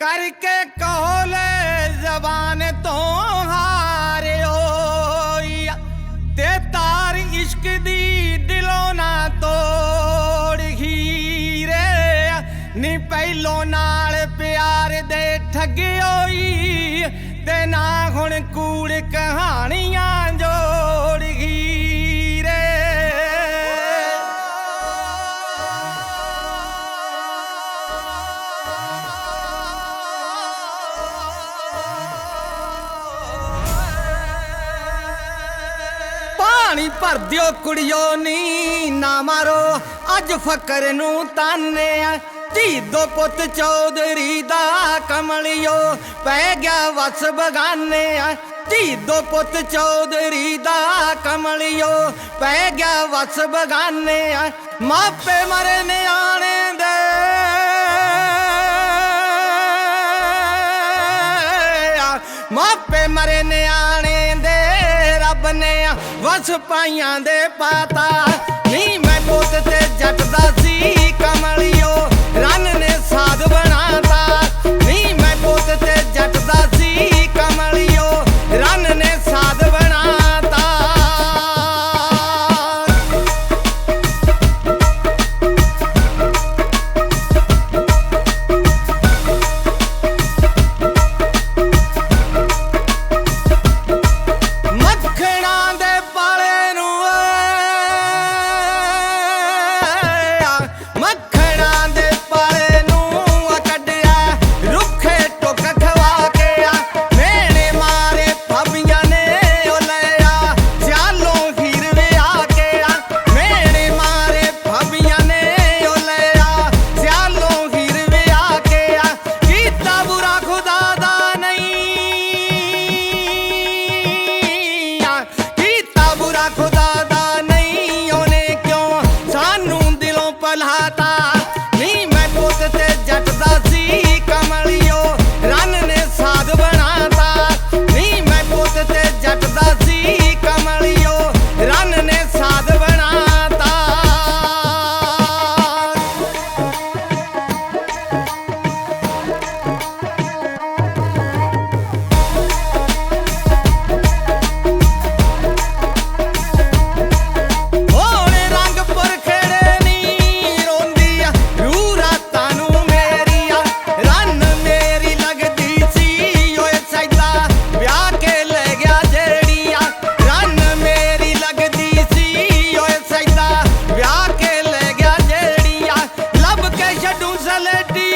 ਕਰਕੇ ਕੋਲੇ ਜ਼ਬਾਨ ਤੋਂ ਹਾਰਿਓ ਤੇ ਤਾਰ ਇਸ਼ਕ ਦੀ ਦਿਲੋਂ ਨਾ ਤੋੜ ਹੀਰੇ। ਨੀ ਪਹਿਲੋਂ ਨਾਲ ਪਿਆਰ ਦੇ ਠੱਗਿਓਈ ਤੇ ਨਾ ਹੁਣ ਕੂੜ ਕਹਾਣੀਆਂ ਜੋੜ ਪਾਣੀ ਭਰ ਦਿਓ ਕੁੜਿਓ ਨੀ ਨਾ ਮਾਰੋ। ਅੱਜ ਫਕਰ ਨੂੰ ਤਾਨੇ ਧੀ ਦੋ ਪੁੱਤ ਚੌਧਰੀ ਦਾ ਕਮਲਿਓ। ਪੈ ਗਿਆ ਵਸ ਬਗਾਨੇ ਧੀ ਦੋ ਪੁੱਤ ਚੌਧਰੀ ਦਾ ਕਮਲਿਓ। ਪੈ ਗਿਆ ਵਸ ਬਗਾਨੇ ਮਾਪੇ ਮਰੇ ਨਿਆਣੇ ਦੇ। ਮਾਪੇ ਮਰੇ ਨਿਆਣੇ ਸਪਾਈਆਂ ਦੇ ਪਾਤਾ। ਨਹੀਂ ਮੈਨੂੰ ਤੇ ਜੱਟ ਦਾ ਸੀ ਕਮਲੀ I put let it